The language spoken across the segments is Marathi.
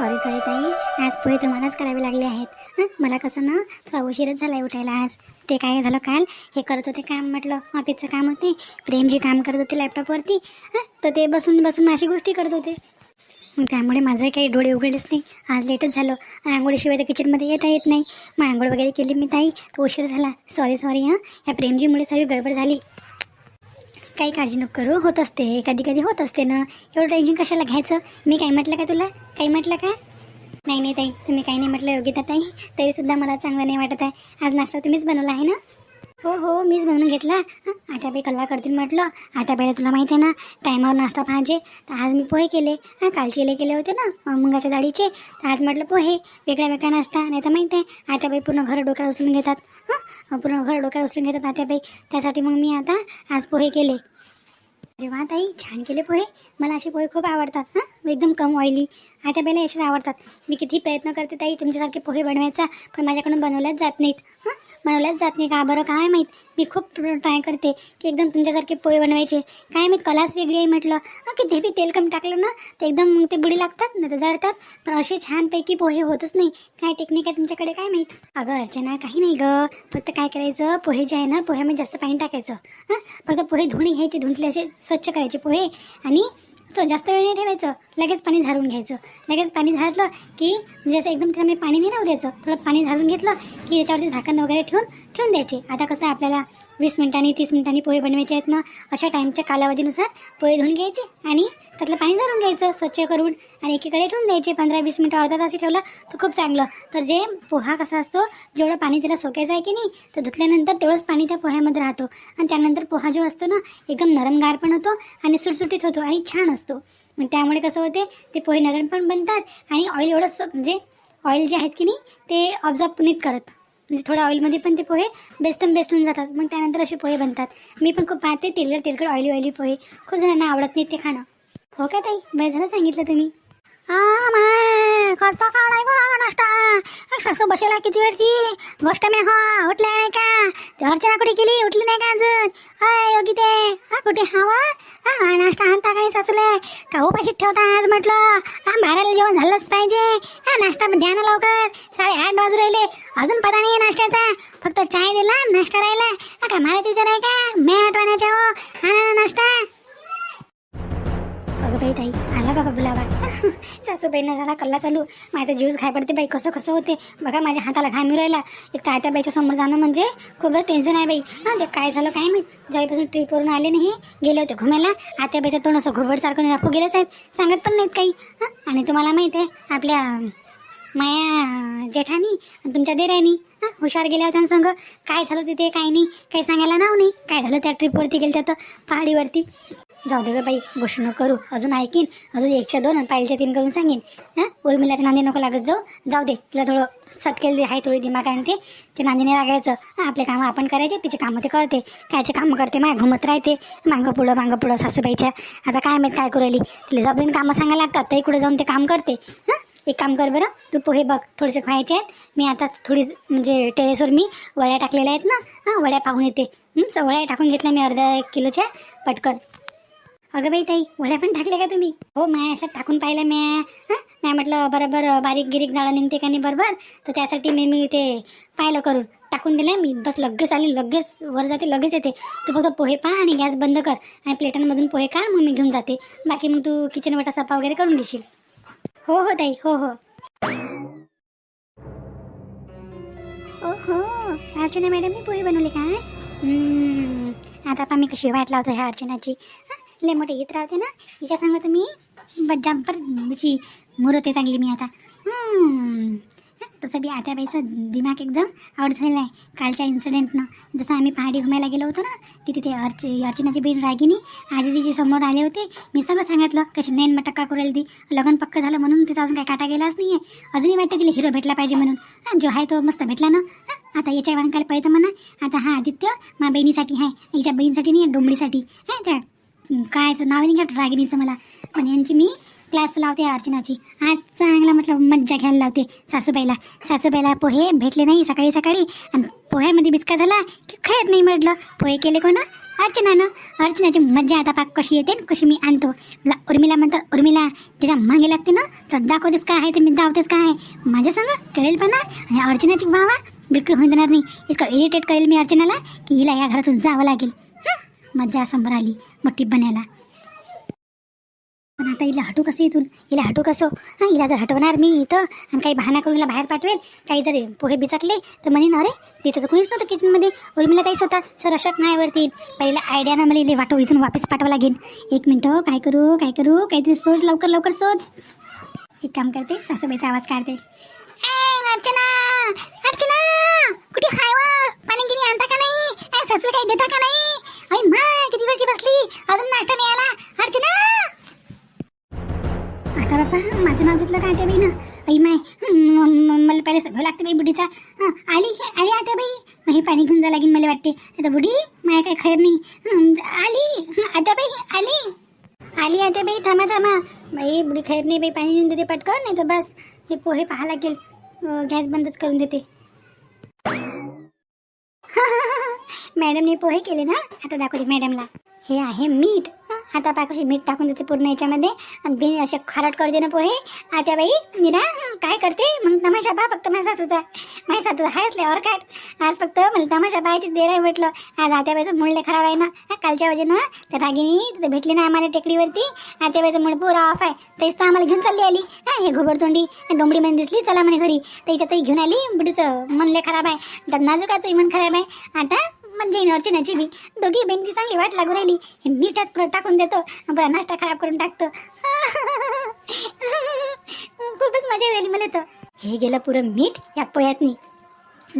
सॉरी सॉरी ताई. आज पोहे तुम्हालाच करावे लागले आहेत. हां? मला कसं ना थोडा उशीरच झाला आहे उठायला आज. ते काय झालं काल? हे करत होते काम म्हटलं. ऑफिसचं काम होते. प्रेमजी काम करत होते लॅपटॉपवरती हां? तर ते बसून बसून अशी गोष्टी करत होते. त्यामुळे माझे काही डोळे उघडलेच नाही. आज लेटच झालं. आंघोळीशिवाय तर किचनमध्ये येता येत नाही. मग आंघोळ वगैरे केली मी ताई. तर उशीर झाला. सॉरी सॉरी हां? या प्रेमजीमुळे सगळी गडबड झाली. काही काळजी नको करू. होत असते. कधी कधी होत असते ना. एवढं टेन्शन कशाला घ्यायचं? मी काय म्हटलं का तुला? काही म्हटलं का? नाही नाही ताई. तुम्ही काही नाही म्हटलं योगिता ताई. तरीसुद्धा मला चांगलं नाही वाटत आहे. आज नाश्ता तुम्हीच बनवला आहे ना? हो हो. मीच बनवून घेतला. आता बाई कल्ला करतील म्हटलं. आता बाई तुला माहिती आहे ना टायमावर नाश्ता पाहिजे. तर आज मी पोहे केले. हां कालचेले केले होते ना मुंगाच्या मुगाच्या डाळीचे. तर आज म्हटलं पोहे. वेगळा वेगळा नाश्ता. नाही तर माहिती आहे. आता बाई पूर्ण घर डोक्यात उचलून घेतात. हां? पूर्ण घर डोक्यात उचलून घेतात आता त्यासाठी मग मी आता आज पोहे केले. अरे वा ताई छान केले पोहे. मला असे पोहे खूप आवडतात हां? एकदम कम ऑइली आता पहिला असेच आवडतात. मी किती प्रयत्न करते ताई तुमच्यासारखे पोहे बनवायचा पण माझ्याकडून बनवल्याच जात नाहीत हां? बनवल्याच जात नाही. का बरं? काय माहीत? मी खूप ट्राय करते की एकदम तुमच्यासारखे पोहे बनवायचे. काय माहीत? कलाच वेगळी आहे म्हटलं. हां की ते बी तेल कमी टाकलं ना ते एकदम मग ते बुडी लागतात ना ते जळतात पण असे छानपैकी पोहे होतच नाही. काय टेक्निक आहे तुमच्याकडे? काय माहीत? अगं अर्चना काही नाही गं. फक्त काय करायचं? पोहे जे आहे ना पोह्यामध्ये जास्त पाणी टाकायचं. हां? फक्त पोहे धुणे घ्यायचे धुतले असे स्वच्छ करायचे पोहे. आणि असं जास्त वेळ नाही ठेवायचं. लगेच पाणी झारून घ्यायचं. लगेच पाणी झाडलं की म्हणजे असं एकदम त्यामुळे पाणी नाही राहू द्यायचं. थोडं पाणी झाडून घेतलं की त्याच्यावरती झाकण वगैरे ठेवून ठेवून द्यायचे. आता कसं आपल्याला वीस मिनिटांनी तीस मिनिटांनी पोहे बनवायचे आहेत ना अशा टाईमच्या कालावधीनुसार पोहे धुवून घ्यायचे आणि त्यातलं पाणी धरून घ्यायचं स्वच्छ करून आणि एकीकडे ठेवून द्यायचे. पंधरा वीस मिनटं अर्धा तास ठेवलं तर खूप चांगलं. तर जे पोहा कसा असतो जेवढं पाणी त्याला सोकायचं आहे की नाही तर धुतल्यानंतर तेवढंच पाणी त्या पोह्यामध्ये राहतो. आणि त्यानंतर पोहा जो असतो ना एकदम नरमगार पण होतो आणि सुटसुटीत होतो आणि छान असतो. मग त्यामुळे कसं होते ते पोहे नरम पण बनतात आणि ऑइल एवढं सो म्हणजे ऑइल जे आहेत की नाही ते ऑब्झॉर्ब पुनीत करत. म्हणजे थोड्या ऑइलमध्ये पण ते पोहे बेस्ट बेस्ट होऊन जातात. मग त्यानंतर असे पोहे बनतात. मी पण खूप पाहते तेलकट तेलकट ऑइली ऑइली पोहे. खूप जणांना आवडत नाही ते खाणं. हो का ताई? बरं झालं सांगितलं तुम्ही. माय करता का नाही गं नाश्ता. सासू बसेला किती वेळची? गोष्ट मी हा उठल्या नाही का? अर्चना कुठे केली उठली नाही का अजून? अय योगी ते. हा कुठे? हवा हा नाश्ता आणता का नाही सासूले? का उपाशीत ठेवता आज म्हटलं. हा बाहेरला जेवण झालंच पाहिजे. हा नाश्ता द्या ना लवकर. साडेआठ वाजू राहिले. अजून पता नाही नाश्त्याचा. फक्त चाय दिला नाश्ता राहिला. हा का मारायचा विचार आहे का? मी आठवण्याच्या हो. हा नाश्ता. अगं बाई ताई आला बाबा बुलावा. सासूबाईनं झाला कल्ला चालू. माझं ज्यूस घाय पडते बाई. कसं कसं होते? बघा माझ्या हाताला घाम येऊ राहिला. एक तर त्या बाईच्या समोर जाणं म्हणजे खूपच टेन्शन आहे बाई. हां ते काय झालं काय माहीत? ज्यावेळीपासून ट्रिपवरून आले नाही गेले होते घुमायला. आत्या बाईचं तोंड असं घुबडसारखं नफू गेलं आहेत सांगत पण नाहीत काही. हां आणि तुम्हाला माहीत आहे आपल्या माया जेठानी आणि तुमच्या देरायनी हां हुशार गेल्या होत्या संग. काय झालं तिथे काय नाही. काही सांगायला नाव नाही. काय झालं त्या ट्रिपवरती गेलं त्या तर? पहाडीवरती. जाऊ दे ग बाई गोष्ट नको करू. अजून ऐकीन. अजून एकशे दोन आणि पाहिजे तीन करून सांगेन. हां? उर्मिलाच्या नांदी नको लागत जाऊ. जाऊ दे तिला थोडं सटकेल आहे थोडी दिमाग आहे ते ते नांदीने लागायचं. आपले कामं आपण करायचे तिचे कामं ते करते कायचे कामं करते माय घुमत राहते. मागं पुढं मागं पुढं सासूबाईच्या. आता काय माहीत काय करू राहिली. तिला जबरीन कामं सांगायला लागतात. तरी कुठे जाऊन ते काम करते. हां? एक काम कर बरं. तू पोहे बघ थोडेसे खायचे आहेत. मी आता थोडी म्हणजे टेरेसवर मी वड्या टाकलेल्या आहेत ना. हां वड्या पाहून येते. वड्या टाकून घेतल्या मी अर्धा एक किलोच्या. पटकन. अगं बाई ताई वड्या पण टाकल्या का तुम्ही? हो माय असं टाकून पाहिलं म्या. हां? म्या म्हटलं बरोबर बारीक गिरीक जाळं निघते का नाही बरोबर? तर त्यासाठी मी मी ते पाहिलं करून. टाकून दिलं मी. बस लगेच आली लगेच वर जाते लगेच येते. तू फक्त पोहे पहा आणि गॅस बंद कर आणि प्लेटांमधून पोहे काढ मग मी घेऊन जाते. बाकी मग तू किचन वाटा सफा वगैरे करून घेशील. हो हो ताई हो हो. ओहो अर्चना मॅडमने पोहे बनवले का आज? आता आता मी कशी वाट लावतो ह्या अर्चनाची. लय मोठे येत राहते ना? हिच्या सांगत मी जम्पर हिची मुरते चांगली मी आता. तसं बी आत्याबाईचं दिमाग एकदम आउट झालेला आहे. कालच्या इन्सिडेंटनं जसं आम्ही पहाडी घुमायला गेलो होतो ना तिथे ते अर्च अर्चनाची बहीण रागिनी आधी तिची समोर आले होते. मी सगळं सांगितलं कशी नैन मटक्का करेल ती. लग्न पक्क झालं म्हणून तिचा अजून काही काटा गेलाच नाही आहे अजूनही वाटतं तिला हिरो भेटला पाहिजे म्हणून. जो आहे तो मस्त भेटला ना? आता याच्या वांकाला पाहिजे म्हणा. आता हा आदित्य मा बहिणीसाठी आहे. हिच्या बहिणीसाठी नाही डोंबळीसाठी. हां त्या कायचं नाव नाही घ्या रागिणीचं मला. पण यांची मी क्लास लावते अर्चनाची. आज चांगला म्हटलं मज्जा घ्यायला लावते सासूबाईला. सासूबाईला पोहे भेटले नाही सकाळी सकाळी. आणि पोह्यामध्ये बिचका झाला की खायत नाही म्हटलं पोहे केले कोणा? अर्चनानं. अर्चनाची मज्जा आता पाक कशी येते कशी मी आणतो. मला उर्मिला म्हणतात उर्मिला त्याच्यामागे लागते ना? तर दाखवतेस काय आहे ते मी दावतेस काय आहे? माझ्या सांगा कळेल पण ना आणि अर्चनाची वावा बिलकुल होऊन देणार नाही. इतकं इरिटेट करेल मी अर्चनाला की हिला या घरातून जावं लागेल. मजा मज्जा समोर आली मोठी बनायला. पण आता हिला हटू कसं इथून? हिला हटू कसं? हां हिला जर हटवणार मी इथं आणि काही बहाणा करून हिला बाहेर पाठवेल काही जर पोहे बिचकले तर म्हणेन अरे तिथं तर कोणीच नव्हतं किचनमध्ये उर्मिला ताई स्वतः सर अशक नाही वरती पहिला आयडियानं मला इले वाटो इथून वापस पाठवा लागेल. एक मिनटं हो, काय करू काय करू काहीतरी सोच लवकर लवकर सोच एक काम करते सासूबाईचा आवाज काढते. अर्चना! अर्चना! कुठे हाय वा? पाणी गिनी आणता का नाही? अरे सासू काही देता का नाही? अरे मा किती वेळची बसली? अजून नाश्ता नाही आला अर्चना! आता बाप्पा माझं नाव घेतलं काय त्या बाई ना आई माय मला पहिले सगळं लागतं बाई बुढीचा. आली हे आली आता बाई. मग हे पाणी घेऊन जा लागेल मला वाटते. आता बुढी माय काय खैर नाही. आली आता बाई आली. आली आता बाई थांबा थांबा. बाई बुढी खैर नाही बाई पाणी घेऊन देते पटकन नाही तर बस. हे पोहे पाहा लागेल. गॅस बंदच करून देते. मॅडमने पोहे केले ना आता दाखवते मॅडमला. हे आहे मीठ. आता पाकशी मीठ टाकून देते पूर्ण याच्यामध्ये. आणि बिन असे खारट करते ना पोहे. आता बाई निरा काय करते? मग तमाशा पहा फक्त माझा सासूचा माझ्या सासूचा हायच लेवर काट आज फक्त मला तमाशा पाहायची देर आहे भेटलं आज आत्याबाईचं मुळले खराब आहे ना. कालच्या वजेनं त्या रागिनी तिथे भेटली ना आम्हाला टेकडीवरती. आत्याबाईचं मूळ पुरा ऑफ आहे. तेच तर आम्हाला घेऊन चालली आली. हं, हे घोबरतोंडी डोंबडी मन दिसली. चला म्हणे घरी. त्याच्यातही घेऊन आली. बुडीचं मनले खराब आहे. तर नाजुकाचंही मन खराब आहे. आता म्हणजे अर्चनाची बी. दोघी बहिणीची चांगली वाट लागू राहिली. हे मीठात टाकून देतो. बरं नाश्ता खराब करून टाकतो. खूपच मजा येईल मला तर. हे गेलं पुरं मीठ या पोयातनी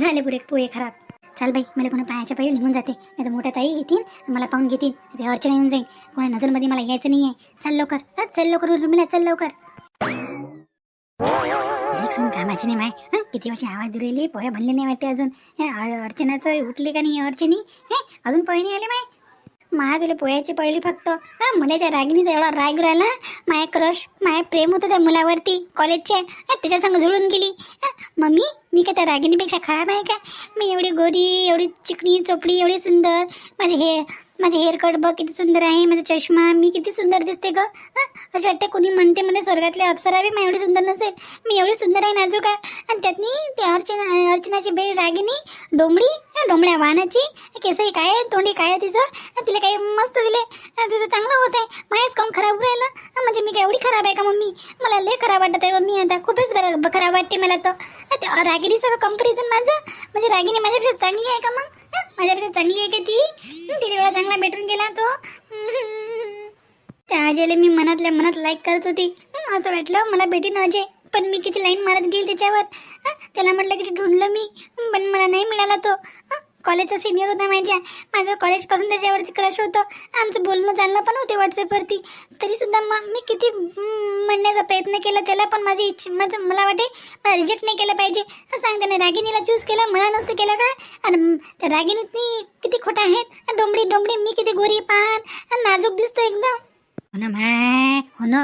झाले पुरे पोहे खराब. चाल बाई मला कोणा पायाच्या पहिले निघून जाते. नाही तर मोठ्या ताई येतील मला पाहून घेतील. ते अर्चना येऊन जाईल. कोणा नजरमध्ये मला यायचं नाही आहे चल लवकर. चल लवकर उर्मिला चल लवकर. एक कामाची नाही माय. हं, किती वर्षी आवाज दिलेली पोहे बनले नाही वाटते अजून. हे अर्चनाचं उठले का नाही अर्चनी हे अजून पोहे नाही आले माय? माया तुला पोह्याची पडली फक्त. हं, मला त्या रागिणीचा एवढा राग राहिला. माया क्रश माया प्रेम होतं त्या मुलावरती कॉलेजच्या त्याच्या संग जुळून गेली. मम्मी मी का त्या रागिणीपेक्षा खराब आहे का? मी एवढी गोरी एवढी चिकणी चोपडी एवढी सुंदर. माझे हे माझे हेअरकट बघ किती सुंदर आहे माझा चष्मा मी किती सुंदर दिसते ग. हं? असं वाटते कोणी म्हणते मला स्वर्गातले अप्सरा बी मी एवढी सुंदर नसेल. मी एवढी सुंदर आहे नाजूक आहे आणि त्यातनी ते अर्चना अर्चनाची बेळ रागिनी डोंबडी हं, डोंबड्या वाहनाची केसही काय आहे, तोंडी काय आहे तिचं? तिला काही मस्त दिले तिचं चांगलं होत आहे. माझ्याच काऊन खराब राहिलं? म्हणजे मी काय एवढी खराब आहे का मम्मी? मला लय खराब वाटत आहे मम्मी. आता खूपच बरं खराब वाटते मला तर. रागिनीचं ते कंपॅरिझन माझं? म्हणजे रागिनी माझ्यापेक्षा चांगली आहे का मग? माझ्यापेक्षा चांगली आहे का ती? तिने एवढा चांगला भेटून गेला तो. त्या अजयला मी मनातल्या मनात लाईक करत होती. असं वाटलं मला भेटीन अजय. पण मी किती लाईन मारत गेली त्याच्यावर. त्याला म्हटलं की ढूंढलं मी. पण मला नाही मिळाला तो. कॉलेजचा सिनियर होता माझ्या. माझं कॉलेजपासून त्याच्यावरती क्रश होतं. आमचं बोलणं चालणं पण होते व्हॉट्सअपवरती तरीसुद्धा मग मी किती म्हणण्याचा प्रयत्न केला त्याला पण माझी इच्छा माझं मला वाटे मला रिजेक्ट नाही केलं पाहिजे. सांग त्याने रागिनीला चूज केला मला नसतं केलं का? आणि त्या रागिनीतनी किती खोटं आहेत. डोंबडी डोंबडी मी किती गोरी पान. आणि नाजूक दिसतं एकदम. हो ना माय हो ना.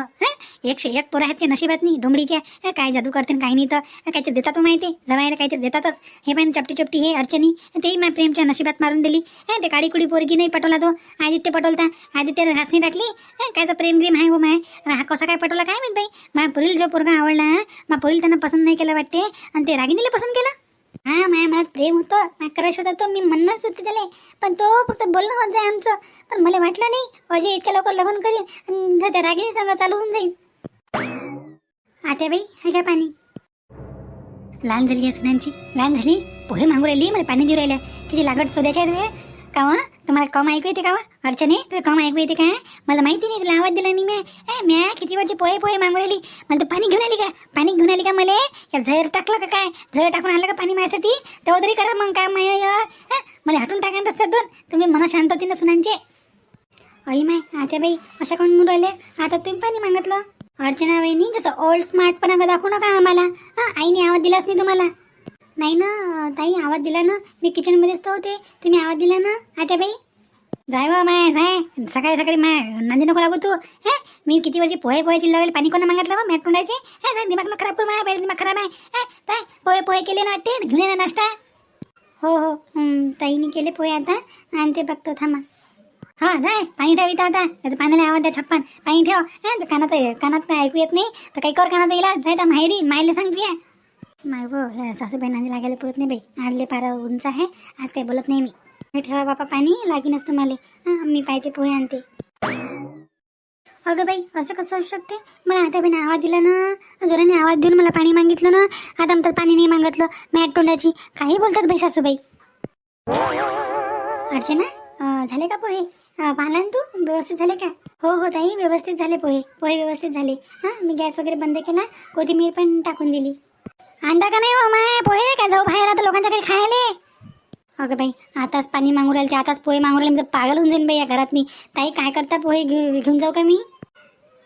एकशे एक पोरं आहेत नशिबात नाही डोंबडीच्या काय जादू करते काही नाही तर. काहीतरी देतात हो माहिती. जवायला काहीतरी देतातच. हे पण चपटी चपटी हे अर्चनी तेही माझ्या प्रेमच्या नशिबात मारून दिली. ते काळी कुडी पोरगी नाही पटवला तो. आदित्य पटवलता आदित्य घासणी टाकली कायचं कायचा प्रेम ग्रेम आहे हो माय. हा कसा काय पटवला काय माहीत बाई. माझ्या पुरील जो पोरगा आवडला मा पुरील त्यांना पसंत नाही केलं वाटते. आणि ते रागिनीला पसंत केलं? हा माझ्या मनात प्रेम होतं. माझा क्रश होता तो. मी म्हणणारच होते त्याला. पण तो फक्त बोलणं होत जाय आमचं. पण मला वाटलं नाही अजय इतक्या लवकर लग्न करीन आणि त्या रागिणी संग चालू होऊन जाईल आत्या बाई हे काय पाणी? लहान झाली या सुनांची. लहान झाली? पोहे मागू राहिली? मला पाणी देऊ राहिल्या. किती लागड सोद्याच्या आहेत का तुम्हाला कम ऐकू येते का अर्चने तुला कम ऐकू येते काय मला माहिती नाही तुला आवाज दिला नाही म्या. ए म्या किती वेळची पोहे पोहे मागू राहिली? मला तू पाणी घेऊन आली का? पाणी घेऊन आली का मला? या झर टाकलं का काय? झर टाकून आलं का पाणी माझ्यासाठी? तेव्हा तरी करा मग काय माय मला हटून टाका ना रस्त्यातून. तुम्ही मना ना सुनांचे. अई माय आता बाई अशा कोण म्हणून राहिले? आता तुम्ही पाणी मागितलं. अर्चना वहिनी जसं ओल्ड स्मार्टपणा दाखवू नका आम्हाला. हां आईने आवाज दिलाच नाही तुम्हाला. नाही ना ताई आवाज दिला ना. मी किचनमध्येच तर होते. तुम्ही आवाज दिला ना आता बाई जाय वा माय जाय. सकाळी सकाळी माय नंदी नको लागू तू. हे मी किती वर्षी पोहे पोहे चिल्लावेल पाणी कोणा मागितलं बा मॅट तोंडायचे हे जाय दिमाग खराब करू माया पहिले दिमाग खराब आहे. हे जाय पोहे पोहे केले ना वाटते? घेऊन ये ना नाश्ता. हो हो हं, ताईने केले पोहे आता. आणि ते बघतो थांबा. हा जाय पाणी ठेव इथं आता. नाही पाण्याला आवाज द्या छप्पन. पाणी ठेव. हा कानात कानात ऐकू येत नाही? तर काही कर कानात येईल जाय तर माहेरी मायला सांग तुया माय व ह्या सासूबाई नांदी लागायला पुरत नाही बाई. आजले पारा उंच आहे आज काही बोलत नाही मी. हे ठेवा बापा पाणी लागीनच तुम्हाला. हा मी पाहते पोहे आणते. अगं बाई असं कसं असू शकते? मला आता बाईने आवाज दिला ना जोराने आवाज देऊन मला पाणी मागितलं ना आता म्हणतात पाणी नाही मागितलं. मॅट तोंडाची. काही बोलतात बाई सासूबाई? अर्चना झाले का पोहे? अं, पाहिला ना तू? व्यवस्थित झाले का? हो हो ताई व्यवस्थित झाले पोहे. पोहे व्यवस्थित झाले. हां मी गॅस वगैरे बंद केला. कोथिंबीर पण टाकून दिली. आणता का नाही हो माय. पोहे काय जाऊ बाहेर आता लोकांच्या घरी खायले. अगं बाई आताच पाणी मागू राहिले ते आताच पोहे मागू राहिले मी तर पागल होऊन जाईन बाई या घरात नाही ताई काय करता पोहे घेऊ घेऊन जाऊ का मी?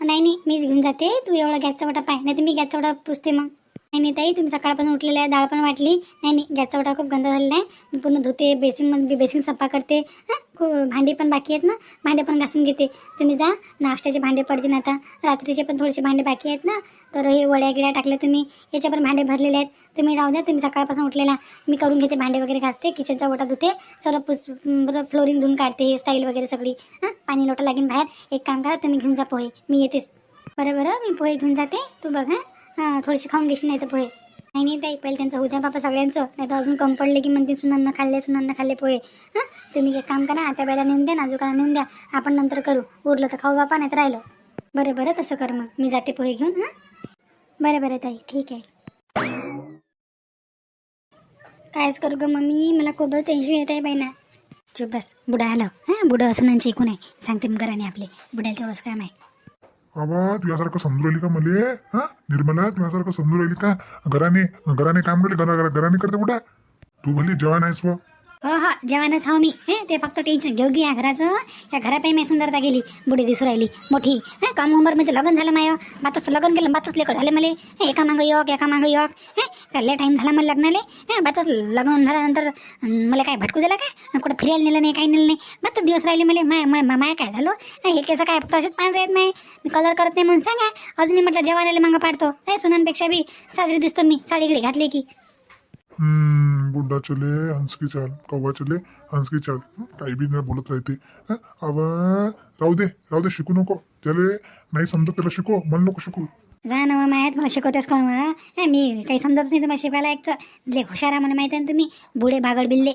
नाही नाही मीच घेऊन जाते. तू एवढा गॅसचा वडा पाय नाही तर मी गॅसचा वडा पुसते मग. नाही नाही ताई तुम्ही सकाळपासून उठलेल्या आहे डाळ पण वाटली. नाही नाही गॅसचा वडा खूप गंदा झालेला आहे. मी पूर्ण धुते बेसिन बेसिन सफा करते. हां? खू- भांडी पण बाकी आहेत ना? भांडे पण घासून घेते. तुम्ही जा नाश्त्याचे भांडे पडतील आता. रात्रीचे पण थोडेसे भांडे बाकी आहेत ना? तर हे वड्या गिड्या टाकल्या तुम्ही. याचे पण भांडे भरलेले आहेत. तुम्ही राहू द्या तुम्ही सकाळपासून उठलेला. मी करून घेते भांडे वगैरे घासते किचनचा ओटा धुते सर्व पुस बरं फ्लोरिंग धुवून काढते हे स्टाईल वगैरे सगळी. हां? पाणी लोटा लागेल बाहेर. एक काम करा तुम्ही घेऊन जा पोहे. मी येतेच. बरं बरं मी पोहे घेऊन जाते. तू बघ हां? थोडेसे थोडीशी खाऊन घेशील नाही तर पोहे. नाही नाही ताई पहिले त्यांचं उद्या बापा सगळ्यांचं. नाही तर अजून कम पडले की म्हणते सुनांना खाल्ले सुनांना खाल्ले पोहे. हां? तुम्ही एक काम करा आता बायला नेऊन द्या नाजूकाला नेऊन द्या. आपण नंतर करू. उरलं तर खाऊ बापा नाही तर राहिलं. बरं बरं तसं कर मग. मी जाते पोहे घेऊन हां? बरं बरं ताई. ठीक आहे. कायच करू ग मम्मी? मला खूपच टेन्शन येत आहे बाईना. चुप बस. बुडा आलं. हां? बुडं असून ऐकून आहे सांगते मग घराने आपले. बुडायला तेवढंच काय आहे. अबा तुझ्यासारखं समजू राहिली का मले? हा? निर्मला तुझ्यासारखं समजू राहिली का? घराने घराने काम करले घरा घरा- घराने करते कुठं? तू भली जेवण आहेस व. हो हो जेवणच हाव मी. हे ते फक्त टेन्शन घेऊ घे या घराचं. या घरापायी मी सुंदरता गेली. बुढी दिसू राहिली. मोठी. हे कम उंबरमध्ये लग्न झालं माय. बातच लग्न केलं बातच लेकर झाले मला. हे एका मागं योग एका मागं योग हे काय टाईम झाला मला लग्नाले. हे बातच लग्न झाल्यानंतर मला काय भटकू दिला काय कुठं फिरायला नेलं नाही काही नेलं नाही. बातच दिवस राहिले मला. माय माय माय- काय झालं? हे हे केसं काय फक्त असेच पाणी राहत नाही मी कलर करत नाही म्हणून सांगा. अजूनही म्हटलं जेवायला मागं पाडतो. हे सुनांपेक्षा बी साजरी दिसतो मी. साडी गिडी घातली की. बुड्ढा चले हंस की चाल कौवा चले हंस की चाल काही बी नाही बोलत राहते. अव राहू दे राहू दे शिकू नको. त्याला नाही समजत त्याला शिको मन नको शिकू. जा ना मग माहीत मला शिकवतेस कोण मला मी काही समजतच नाही तुम्हाला शिकायला एक ले हुशारा मला माहिती आहे ना तुम्ही. बुडे भागड बिल्ले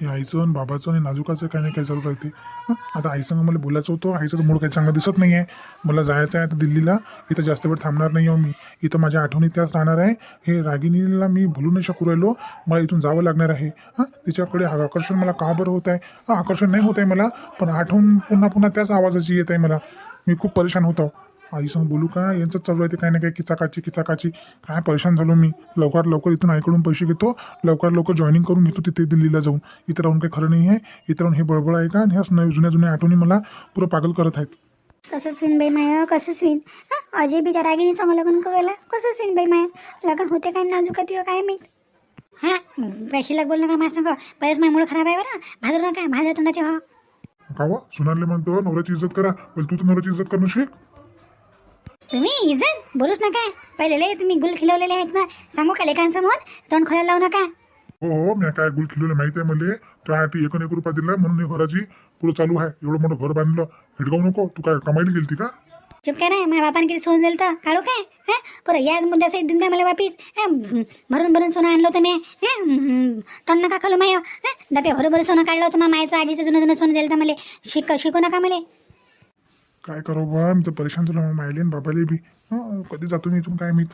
हे आईचं आणि बाबाचं आणि नाजुकाचं काही नाही काही चालू राहते. हं, आता आईसंग मला बोलायचं होतं आईचं तर मूड काही चांगलं दिसत नाही आहे मला जायचं आहे आता दिल्लीला. इथं जास्त वेळ थांबणार नाही आहे मी इथं माझ्या आठवणी त्याच राहणार आहे. हे रागिणीला मी भुलू नाही शकू राहिलो. मला इथून जावं लागणार आहे. हां? तिच्याकडे आकर्षण मला का बरं होत आहे? हां आकर्षण नाही होत आहे मला पण आठवण पुन्हा पुन्हा त्याच आवाजाची येत आहे मला. मी खूप परेशान होतो. आईसंग बोलू का? यांचंच चालू आहे ते काही ना काही किचाकाची किचाकाची. काय परेशान झालो मी. लवकर लवकर इथून आईकडून पैसे घेतो. लवकर लवकर जॉईनिंग करून घेतो तिथे दिल्लीला जाऊन. इथं राहून काही खरं नाही आहे. इथं राहून हे बळबळ आहे का? आणि ह्या नवी- जुन्या जुन्या आठवणी मला पुरं पागल करत आहेत. कसं स्विन बाई माया? कसं स्विन? हां? अजय बी त्या रागिनी सांग लग्न करायला कसं स्विन बाई माया? लग्न होते काय? नाजूक तुझं काय माहीत? हां? पैसे लग बोल नका माझ्या सांग? बरेच माझ्या मूड खराब आहे बरं. भाजर नका. भाजर तोंडाचे हो. का व सुनारले म्हणतो नवऱ्याची इज्जत करा. पण तू तर नवऱ्याची इज्जत करणं शिक. तुम्ही इजन बोलूच नका. पहिले लय तुम्ही गुल खिलवलेले आहेत ना. सांगू का लेखांसमोर तोंड खोलायला लावू नका. हो हो मी काय गुल खिलवलं माहिती आहे मला त्यासाठी एकूण एक रुपया दिला म्हणून हे घराची पुरं चालू आहे. एवढं मोठं घर बांधलं. हिडगाव नको. तू काय कमाईला गेलती का? चुप करा. माझ्या बापाने किती सोनं दिलं तर काढू काय? हां? बरं याच मुद्द्यासहित देऊन द्या मला वापिस. भरून भरून सोनं आणलं होतं मी. हां? टन नका खालू माय. हां? डबे भरू भरू सोनं काढलं होतं मायचं. आजीचं जुनं जुनं सोनं दिलं तर मला. शिक शिकू नका मला. काय करू बा मी तर परेशान झालो मग मायले आणि बाबाले बी. हं, कधी जातो मी इथून काय मी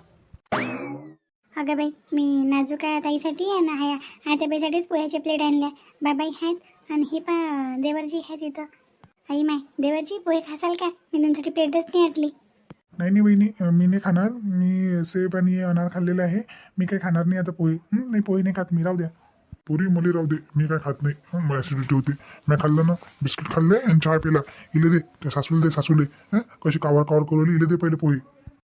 अगं बाई मी नाजूक आहे ताईसाठी आणि हाय आत्याबाईसाठीच पोह्याचे प्लेट आणल्या. बाबाई आहेत आणि हे पा देवरजी आहेत इथं. आई माय देवरजी पोहे खासाल का? मी तुमच्यासाठी प्लेटच नाही आणली. नाही नाही अं, मी नाही खाणार. मी सेब आणि अनार खाल्लेलं आहे. मी काही खाणार नाही आता पोहे. हं, नाही पोहे नाही खात. मी राहू द्या. पुरी मुली राहू दे. मी काय खात नाही. मला ॲसिडिटी होते. मी खाल्लं ना बिस्किट खाल्ले आणि चहा पिला. इले दे त्या सासूला दे सासूले हं, कशी कावर कावर करू इले दे पहिले पोहे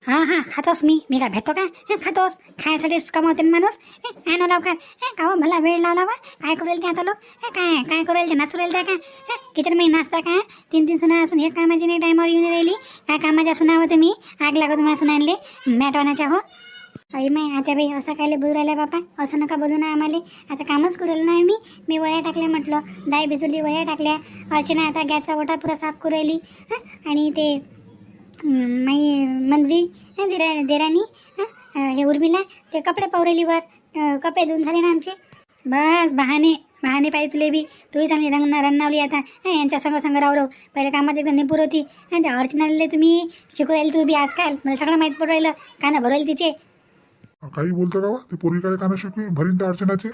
हा हा खातोस मी. मी काय भेटतो का? हं, खातोस. खायसाठीच कमावते ना माणूस. हं, आणू लवकर. हं, का हो मला वेळ लावला बा. काय करेल ते आता लोक? हं, काय काय करेल ते? नाचू राहील त्या का? किचन मी नाचता का? तीन तीन सुना असून एक कामाची नाही टायमावर येऊन राहिली. काय कामाच्या सुना होते मी? आग लागत तुम्हाला सुनायले. वाण्याच्या हो. आई माय आता बाई असं काय बोलू राहिला बापा? असं नका बोलू ना आम्हाला. आता कामच करू राहिलो नाही मी मी वया टाकल्या म्हटलं. दाय बिजुली वया टाकल्या. अर्चना आता गॅसचा ओटा पुरा साफ करू राहिली. आणि ते माई मनवी देरा देरानी हे उर्मिला ते कपडे पावरेली वर. कपडे धुवून झाले ना आमचे. बस बहाने बहाने पाहिजे तुले बी. तूही चांगली रंग रंगावली आता. यांच्या संग संग राव राव. पहिले कामात एकदम निपूर होती. आणि त्या अर्चनाला तुम्ही शिकू राहिली तू बी आजकाल. मला सगळं माहीत पडू राहिलं. का ना भरवलं तिचे. काही बोलतं का वा? ते पोरी काय काना शिकवी? भरीन त्या अडचणाचे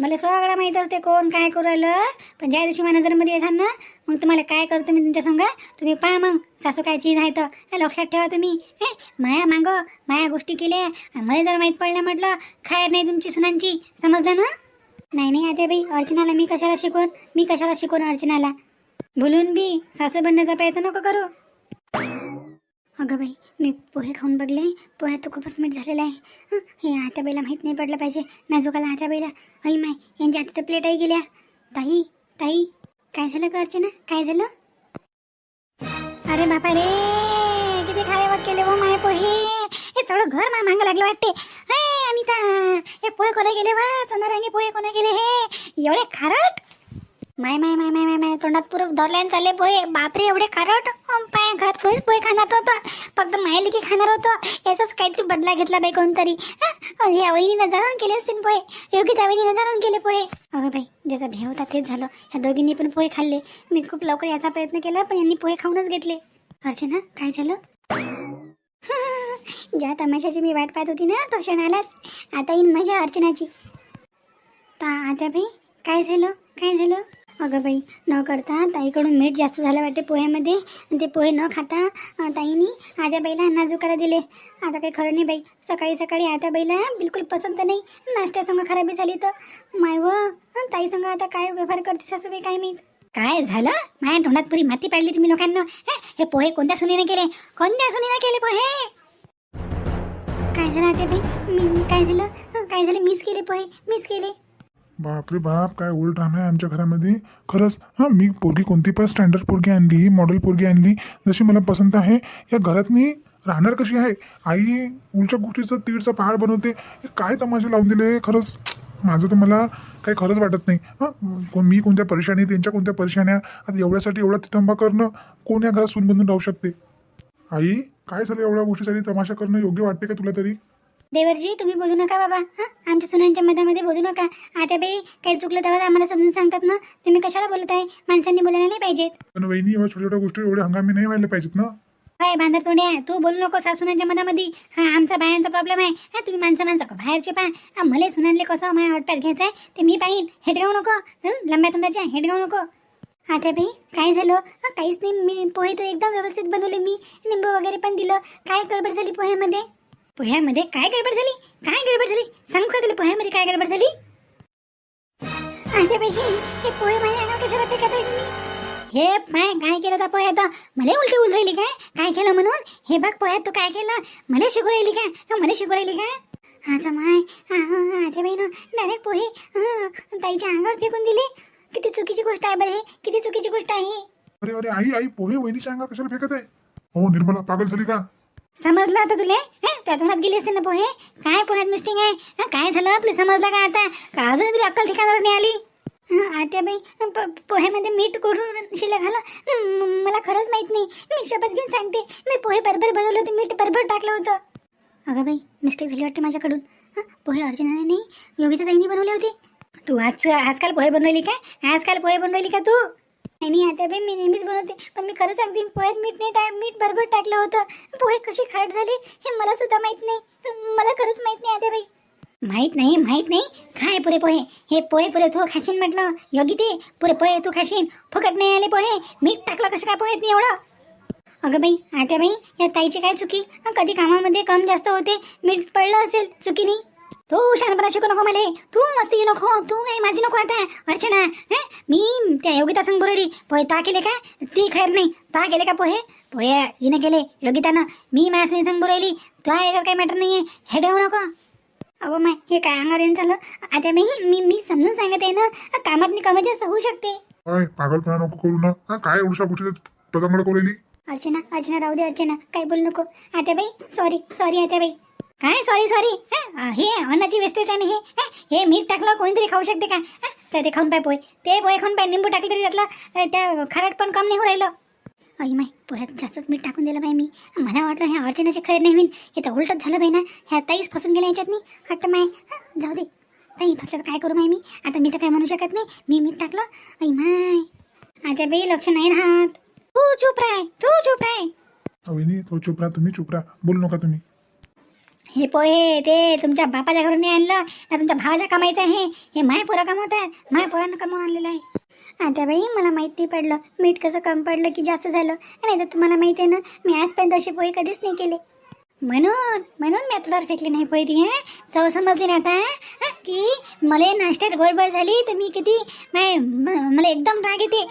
मला सगळं माहीत असते कोण काय करू राहिलं पण ज्या दिवशी माझ्या नजरमध्ये येसान ना मग तुम्हाला काय करतो मी तुमच्या संग? तुम्ही पहा मग सासू काय चीज आहे तर हे लक्षात ठेवा तुम्ही. हे माया माग माया गोष्टी केल्या. आणि मला जर माहीत पडलं म्हटलं खायर नाही तुमची सुनांची. समजलं ना? नाही नाही आता बाई अर्चनाला मी कशाला शिकवून मी कशाला शिकवून अर्चनाला? भुलून बी सासू बनण्याचा प्रयत्न नको करू. अगं बाई मी पोहे खाऊन बघले पोह्यात तर खूपच मीठ झालेलं आहे. हे हे आत्याबाईला माहीत नाही पडलं पाहिजे. नाजुकाला आत्याबाईला. आई माय यांच्या हाती तर प्लेटही गेल्या. ताई ताई काय झालं का अर्चना? काय झालं? अरे बापा रे किती खाले वाट केले हो माय पोहे. हे सगळं घर मला मागं लागलं वाटते. अनिता हे पोहे कोणा गेले वा? चंद्रांगे पोहे कोणा गेले हे? एवढे खारट. माय माय माय माय माय माय तोंडात पुरं दरल्यान चालले पोहे बापरे एवढे खारट. पाय घरात पोहेच पोहे खाणार होतं फक्त मायली की खाणार होतं. याचाच काहीतरी बदला घेतला बाई कोणतरी. हं? या वहिनीनं जाणून केले असतील पोहे. योगी त्या वहिनीनं जाणून केले पोहे. अगं बाई ज्याचा भेव होता तेच झालं. ह्या दोघींनी पण पोहे खाल्ले. मी खूप लवकर याचा प्रयत्न केला पण यांनी पोहे खाऊनच घेतले. अर्चना काय झालं? ज्या तमाशाची मी वाट पाहत होती ना तो क्षण आलाच आता येईन माझ्या अर्चनाची. ता आता बाई काय झालं? काय झालं? अगं बाई न करता ताईकडून मीठ जास्त झालं वाटते पोह्यामध्ये. आणि ते पोहे न खाता ताईनी आत्या बाईला दिले. आता काही खरं नाही बाई. सकाळी सकाळी आत्या बाईला बिलकुल पसंत नाही. नाश्त्यासंग खराबी झाली तर. माय व हं, ताई आता काय व्यवहार करते सासूबाई काय माहीत? काय झालं? माझ्या तोंडात पुरी माती पाडली तुम्ही लोकांना. हे, हे पोहे कोणत्या सुनीने केले? कोणत्या सुनीने केले पोहे? काय झालं आता बाई? मी काय झालं? काय झालं? मिस केले पोहे? मिस केले? बापरे बाप काय ओल्ड ड्रामा आहे आमच्या घरामध्ये खरंच हां मी पोरगी कोणती पण स्टँडर्ड पोरगी आणली मॉडेल पोरगी आणली जशी मला पसंत आहे या घरात मी राहणार कशी आहे? आई उलच्या गोष्टीचं तीडचा पहाड बनवते हे काय तमाशे लावून दिले खरंच माझं तर मला काही खरंच वाटत नाही. हां मी कोणत्या परेशानी त्यांच्या कोणत्या परेशान्या आता एवढ्यासाठी एवढा तितंबा करणं कोण या घरात सून बनून राहू शकते? आई काय झालं एवढ्या गोष्टीसाठी तमाशा करणं योग्य वाटते का तुला तरी? देवरजी तुम्ही बोलू नका बाबा हां? आमच्या सुनांच्या मधामध्ये बोलू नका. आता बाई काही चुकलं तेव्हा आम्हाला समजून सांगतात ना. तुम्ही कशाला बोलत आहे माणसांनी बोलायला नाही पाहिजेत पण वहिनी एवढ्या छोट्या छोट्या गोष्टी एवढे हंगामी नाही व्हायला पाहिजेत ना? काय बांधर तोंड्या तू बोलू नको सासूनांच्या मधामध्ये. हा आमचा बायांचा प्रॉब्लेम आहे. हा तुम्ही माणसं माणसं बाहेरचे पहा. हा मला सुनांले कसं माझ्या हट्टात घ्यायचं आहे ते मी पाहीन. हेट गाऊ नको हं? लंब्या तोंडाच्या हेट गाऊ नको. आता बाई काय झालं? हा काहीच नाही मी पोहे तर एकदम व्यवस्थित बनवले मी. निंबू वगैरे पण दिलं. काय गडबड झाली पोह्यामध्ये? पोह्यामध्ये काय गडबड झाली? काय गडबड झाली? सांगू का तुला पोह्यामध्ये काय गडबड झाली? आता हे पोहे हे पाय काय केलं त्या पोह्यात? मला उलटी उल राहिली काय? काय केलं म्हणून? हे बघ पोह्यात तू काय केलं? मला शिकू राहिली काय? मला शिकू राहिली काय? आता माय आता बाई ना डायरेक्ट पोहे ताईच्या अंगावर फेकून दिले. किती चुकीची गोष्ट आहे बरं हे. किती चुकीची गोष्ट आहे. अरे अरे आई आई पोहे वहिनीच्या अंगावर कशाला फेकत आहे? हो निर्मला पागल झाली का? समजलं आता तुले? हं? त्या तोंडात गेली असते ना पोहे? काय पोह्यात मिस्टिंग आहे? काय झालं? तुला समजलं का आता? का अजून तुला अक्कल ठिकाणावर नाही आली? आता बाई प- पोह्यामध्ये मीठ करून शिला घाला. मला खरंच माहीत नाही. मी शपथ घेऊन सांगते. मी पोहे बरोबर बनवले होते मीठ बरोबर टाकलं होतं. अगं बाई मिस्टेक झाली वाटते माझ्याकडून. हां पोहे अर्चनाने नाही? योगिता ताईंनी बनवले होते. तू आज आजकाल पोहे बनवली काय? आजकाल पोहे बनवली का तू? नाही आता बाई मी नेहमीच बनवते पण मी खरं सांगते पोह्यात मीठ नाही टाक मीठ बरोबर टाकलं होतं. पोहे कशी खारट झाले हे मला सुद्धा माहीत नाही. मला खरंच माहीत नाही आता बाई. माहीत नाही माहीत नाही. खाय पुरे पोहे. हे पोहे पुरे तू खाशीन म्हटलं. योगी ते पुरे पोहे तू खाशीन. फुकट नाही आले पोहे. मीठ टाकलं कसं काय पोहेत नाही एवढं? अगं बाई आता बाई या ताईची काय चुकी? कधी कामामध्ये कम जास्त होते मीठ पडलं असेल चुकीनी तू शानपणा शिकू नको मला. तू मस्ती नको तू काही माझी नको आता अर्चना हं? मी त्या योगिता संग बोलली पोहे ता केले का ती खैर नाही. ता केले का पोहे? पोहे हिनं केले योगितानं. मी माझ्या सुनी संग बोलली तुला याच्यात काही मॅटर नाही आहे हे ठेवू नको. अहो माय हे काय अंगावर येऊन चाललं? आता मी मी मी समजून सांगत आहे ना कामात मी कमी जास्त होऊ शकते. काय पागलपणा नको करू ना. हा काय गोष्टी पदंगड करू राहिली? अर्चना अर्चना राहू दे अर्चना. काही बोलू नको. आता बाई सॉरी सॉरी आता बाई काय? सॉरी सॉरी हे अन्नाची वेस्टेज आहे ना हे? हे मीठ टाकलं कोणीतरी खाऊ शकते का? तर ते खाऊन पाय पोहे. ते पोहे खाऊन पाय निंबू टाकले तरी त्यातलं त्या खारट पण कम नाही होऊ राहिलं. आई माय पोह्यात जास्तच मीठ टाकून दिलं बाई मी. मला वाटलं ह्या अर्चनाचे खरे नाही होईन. हे तर उलटच झालं बाई ना. ह्या ताईच फसून गेल्या ह्याच्यात मी हट्ट माय जाऊ दे. ताई फसत काय करू माय मी? आता मी तर काय म्हणू शकत नाही. मी मीठ टाकलं. I my. आता बाई लक्ष नाही राहत. तू चुप राय तू चुप राय. वहिनी तो चुप राहा. तुम्ही चुप राहा. बोलू नका तुम्ही. हे पोहे ते तुमच्या बापाच्या घरून नाही आणलं. ना तुमच्या भावाच्या कमायचं आहे. हे माय पोरं कमवतात. माय पोरांना कमवून आणलेलं आहे. आता बाई मला माहीत नाही पडलं. मीठ कसं कम पडलं की जास्त झालं. नाही तर तुम्हाला माहिती आहे ना मी आजपर्यंत असे पोहे कधीच नाही केले. म्हणून म्हणून मी तुला फेकली नाही पहिली ती चव समजली ना आता की मला नाश्त्यात गडबड झाली तर मी किती माय मला एकदम राग येते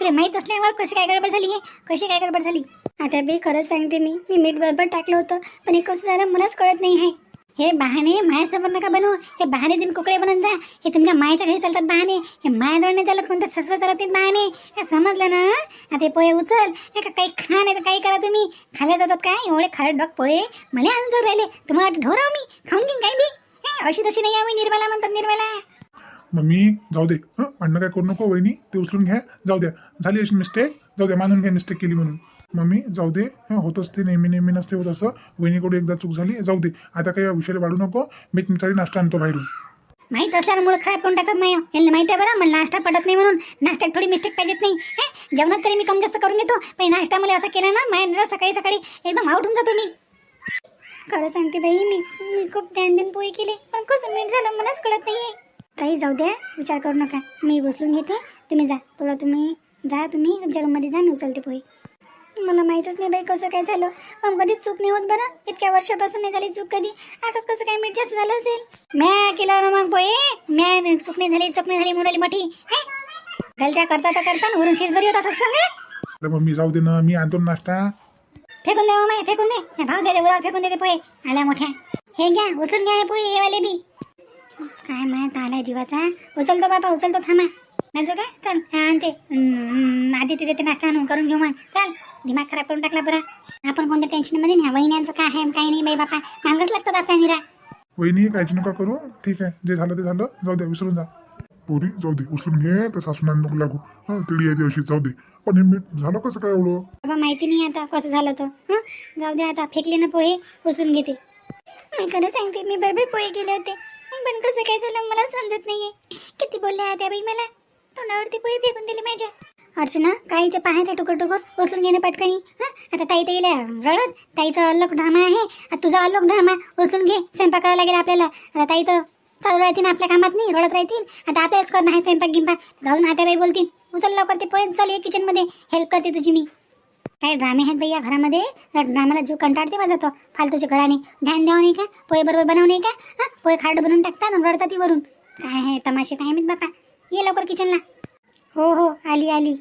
तुला माहीत असल्यावर कशी काय गडबड झाली हे? कशी काय गडबड झाली? आता बी खरंच सांगते मी मी मीठ बरोबर टाकलं होतं पण हे कसं झालं मलाच कळत नाही आहे. हे बहाणे मायासमोर नका बनवू. हे बहाणे तुम्ही कुकडे बनवून जा हे तुमच्या मायाच्या घरी चालतात बहाणे. हे मायाजवळ नाही चालत कोणत्या ससवं चालत बहाणे. हे समजलं ना? आता हे पोहे उचल. हे का काही खा नाही तर काही करा तुम्ही. खाल्या जातात काय? एवढे खारट डॉग पोहे. मला आणून जाऊ राहिले. तुम्हाला ढोराव मी? खाऊन घेईन काही मी? हे, अशी तशी नाही आम्ही निर्मला म्हणतात निर्मला. मम्मी जाऊ दे. हं? भांडणं काय करू नको वहिनी. ते उचलून घ्या. जाऊ द्या. झाली अशी मिस्टेक जाऊ द्या. मानून घ्या मिस्टेक केली म्हणून. मम्मी जाऊ दे. हं, होत असते नेहमी नेहमी नसते होत असं. वहिनीकडून एकदा चूक झाली जाऊ दे. आता काही विषय वाढू नको. मी तुमच्यासाठी नाश्ता आणतो बाहेरून. माहीत असल्यावर मुळे पण टाकत नाही यांना माहिती आहे बरं मला नाश्ता पडत नाही म्हणून. नाश्त्यात थोडी मिस्टेक पाहिजेत नाही. हे जेवणात तरी मी कम जास्त करून घेतो. पण नाश्ता मला असं केला ना माझ्या सकाळी सकाळी एकदम आउट होऊन जातो मी. खरं सांगते बाई मी मी खूप ध्यान देऊन पोळी केली. पण कसं मीठ झालं मलाच कळत नाही काही जाऊ द्या विचार करू नका. मी उचलून घेते. तुम्ही जा. थोडं तुम्ही जा तुम्ही तुमच्या रूममध्ये जा मी उचलते पोळी मला माहीतच नाही बाई कसं काय झालं. पण कधीच चूक नाही होत बरं. इतक्या वर्षापासून नाही झाली चूक कधी. आता कसं काय मीठ जास्त झालं असेल? म्या केलं ना मग पोहे. म्या चूक नाही झाली चूक नाही झाली मोडाली मोठी. हे? गलत्या करता तर करता वरून शिरजोरी होता सत्संग मम्मी जाऊ दे ना मी आणतो नाश्ता. फेकून दे माय फेकून दे. हे भाव दे उरावर फेकून दे पोहे. आल्या मोठ्या. हे घ्या उचलून घ्या हे पोहे हे वाले बी. काय माहीत आलाय जीवाचा. उचलतो बापा उचलतो थांबा. नाही काय? चल हा आणते. आधी तिथे ते नाश्ता आणून करून घेऊ मग. चल दिमाग खराब करून टाकला बरं. आपण कोणत्या टेन्शनमध्ये नाही. वहिन्यांचं काय आहे काय नाही बाई बापा मागच लागतात आपल्या निरा. वहिनी काळजी नका करू. ठीक आहे जे झालं ते झालं. जाऊ द्या विसरून जा. पोरी जाऊ दे. उचलून घे तर सासूना नको लागू. हा तिडी आहे ती अशी. जाऊ दे. पण हे मीठ झालं कसं काय एवढं? बाबा माहिती नाही आता कसं झालं तर. हं? जाऊ दे आता. फेकले ना पोहे उचलून घेते. मी खरं सांगते मी बरोबर पोहे केले होते. पण कसं काय झालं मला समजत नाहीये. किती बोलल्या त्या बाई मला? तोंडावरती पोहे फेकून दिली माझ्या. अर्चना काही ते पाहायचं टुकर टुकर उचलून घेणे पटकनी हं. आता ताई ते गेल्या. रडत. ताईचा अल्लोक ड्रामा आहे. आता तुझा अल्लोक ड्रामा उचलून घे. स्वयंपाक करावा लागेल आपल्याला. आता ताई तर चालू राहतील आपल्या कामात नाही. रडत राहतील. आता आपल्यालाच करणं आहे स्वयंपाक गिंपाक. घालून आता बाई बोलतील. उचल लवकर ते पोहे चालू आहे किचनमध्ये हेल्प करते तुझी मी. काय ड्रामे आहेत बाई या घरामध्ये? ड्रामाला जीव कंटाळते माझा तो. फालतूच्या घराने ध्यान द्यावं नाही का? पोहे बरोबर बनवणे का? हां? पोहे खाड बनवून टाकतात रडतात ती वरून काय आहे? तमाशे काय माहीत बापा? ये लवकर किचनला. हो हो आली आली.